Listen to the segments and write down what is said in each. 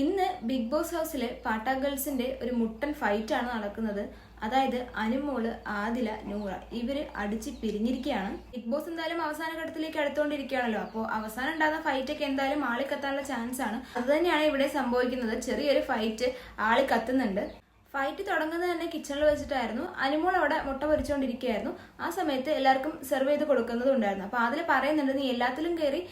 ഇന്ന് big boss ഹൗസിലെ പാട്ട ഗേൾസിന്റെ ഒരു മുട്ടൻ ഫൈറ്റ് ആണ് നടക്കുന്നത്. അതായത് അനുമോൾ ആദില നൂറ ഇവർ അടിച്ച് പിരിഞ്ഞിരിക്കുകയാണ്. ബിഗ് ബോസ് എന്തായാലും അവസാന ഘട്ടത്തിലേക്ക് അടുത്തോണ്ടിരിക്കുകയാണല്ലോ അപ്പോൾ അവസാനം ഉണ്ടാകുന്ന ഫൈറ്റൊക്കെ എന്തായാലും ആളി കത്താനുള്ള ചാൻസ് ആണ് അതുതന്നെയാണ് ഇവിടെ സംഭവിക്കുന്നത്. ചെറിയൊരു ഫൈറ്റ് ആളി കത്തുന്നുണ്ട്. ഫൈറ്റ് തുടങ്ങുന്നത് തന്നെ കിച്ചണിൽ വെച്ചിട്ടായിരുന്നു. അനുമോൾ അവിടെ മുട്ട പൊരിച്ചുകൊണ്ടിരിക്കുകയായിരുന്നു ആ സമയത്ത് എല്ലാവർക്കും സെർവ് ചെയ്ത് കൊടുക്കുന്നതുണ്ടായിരുന്നു അപ്പൊ അതിൽ പറയുന്നുണ്ട് നീ എല്ലാത്തിലും കയറി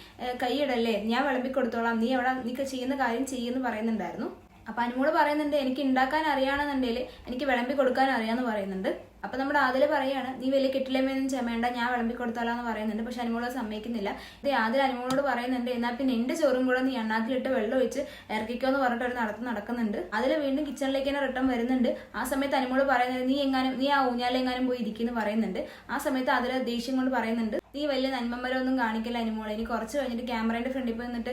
കൈയിടല്ലേ? ഞാൻ വിളമ്പി കൊടുത്തോളാം നീ അവിടെ നീ ചെയ്യുന്ന കാര്യം ചെയ്യുമെന്ന് പറയുന്നുണ്ടായിരുന്നു. അപ്പൊ അനുമോൾ പറയുന്നുണ്ട് എനിക്ക് ഉണ്ടാക്കാൻ അറിയാണെന്നുണ്ടെങ്കിൽ എനിക്ക് വിളമ്പി കൊടുക്കാൻ അറിയാന്ന് പറയുന്നുണ്ട്. അപ്പൊ നമ്മുടെ ആദില പറയാണ് നീ വലിയ കെട്ടിലമ്മയൊന്നും ചെമേണ്ട ഞാൻ വിളമ്പി കൊടുത്താലാന്ന് പറയുന്നുണ്ട്. പക്ഷെ അനുമോൾ സമ്മതിക്കുന്നില്ല. ഇത് ആദില അനുമോളോട് പറയുന്നുണ്ട് എന്നാൽ പിന്നെ എന്റെ ചോറും കൂടെ നീ എണ്ണാക്കിലിട്ട് വെള്ളം ഒഴിച്ച് ഇറക്കിക്കോ എന്ന് പറഞ്ഞിട്ട് ഒരു നടത്തം നടക്കുന്നുണ്ട്. അതിൽ വീണ്ടും കിച്ചണിലേക്ക് തന്നെ റിട്ടേൺ വരുന്നുണ്ട്. ആ സമയത്ത് അനുമോൾ പറയുന്നത് നീ എങ്ങാനും നീ ആ ഊഞ്ഞാലെങ്ങാനും പോയി ഇരിക്കുന്നു പറയുന്നുണ്ട്. ആ സമയത്ത് അതിൽ ദേഷ്യം കൊണ്ട് പറയുന്നുണ്ട് നീ വലിയ നന്മമരമൊന്നും കാണിക്കില്ല അനുമോളെ ഇനി കുറച്ച് കഴിഞ്ഞിട്ട് ക്യാമറയുടെ ഫ്രണ്ടിൽ പോയി നിന്നിട്ട്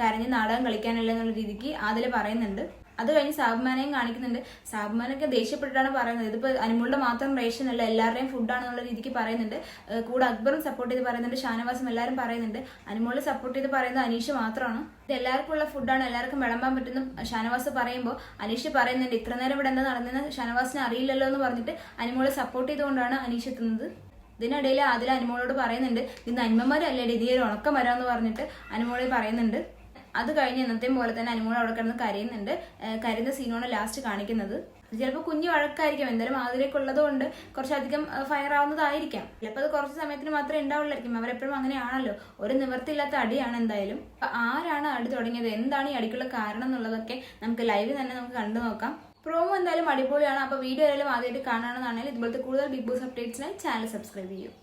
കരഞ്ഞ് നാടകം കളിക്കാനല്ല എന്നുള്ള രീതിക്ക് അതിൽ പറയുന്നുണ്ട്. അത് കഴിഞ്ഞ് സാബ്മാനെയും കാണിക്കുന്നുണ്ട്. സാബ്മാനൊക്കെ ദേഷ്യപ്പെട്ടിട്ടാണ് പറയുന്നത്. ഇതിപ്പോ അനുമോളുടെ മാത്രം റേഷൻ അല്ല എല്ലാവരുടെയും ഫുഡാണെന്നുള്ള രീതിക്ക് പറയുന്നുണ്ട്. കൂടെ അക്ബറും സപ്പോർട്ട് ചെയ്ത് പറയുന്നുണ്ട് ഷാനവാസും എല്ലാവരും പറയുന്നുണ്ട്. അനുമോളെ സപ്പോർട്ട് ചെയ്ത് പറയുന്നത് അനീഷ് മാത്രമാണ്. ഇത് എല്ലാവർക്കും ഉള്ള ഫുഡാണ് എല്ലാവർക്കും വിളമ്പാൻ പറ്റുന്ന ഷാനവാസ് പറയുമ്പോൾ അനീഷ് പറയുന്നുണ്ട് ഇത്ര നേരം ഇവിടെ എന്താ നടന്നതെന്ന് ഷാനവാസിനെ അറിയില്ലല്ലോ എന്ന് പറഞ്ഞിട്ട് അനുമോളെ സപ്പോർട്ട് ചെയ്തുകൊണ്ടാണ് അനീഷ് എത്തുന്നത്. ഇതിനിടയിൽ അതിൽ അനുമോളോട് പറയുന്നുണ്ട് ഇന്ന് അന്മമാരല്ലേ ഇതേ ഒരു ഉണക്കം വരാമെന്ന് പറഞ്ഞിട്ട് അനുമോളെ പറയുന്നുണ്ട്. അത് കഴിഞ്ഞ് ഇന്നത്തെയും പോലെ തന്നെ അനുമോൾ അവിടെ കിടന്ന് കരയുന്നുണ്ട്. കരയുന്ന സീനാണ് ലാസ്റ്റ് കാണിക്കുന്നത്. ചിലപ്പോൾ കുഞ്ഞു വഴക്കായിരിക്കും. എന്തായാലും അതിലേക്കുള്ളത് കൊണ്ട് കുറച്ചധികം ഫയർ ആവുന്നതായിരിക്കാം. ചിലപ്പോൾ അത് കുറച്ച് സമയത്തിന് മാത്രമേ ഉണ്ടാവുള്ളായിരിക്കും. അവരെപ്പോഴും അങ്ങനെയാണല്ലോ. ഒരു നിവർത്തിയില്ലാത്ത അടിയാണ് എന്തായാലും. ആരാണ് അടി തുടങ്ങിയത്? എന്താണ് ഈ അടിക്കുള്ള കാരണം എന്നുള്ളതൊക്കെ നമുക്ക് ലൈവിൽ തന്നെ നമുക്ക് കണ്ടു നോക്കാം പ്രോമോ എന്തായാലും അടിപൊളിയാണ്. അപ്പോൾ വീഡിയോ ആയാലും ആദ്യമായിട്ട് കാണണമെന്നാണെങ്കിൽ ഇതുപോലത്തെ കൂടുതൽ ബിഗ് ബോസ് അപ്ഡേറ്റ്സിനായി ചാനൽ സബ്സ്ക്രൈബ് ചെയ്യും.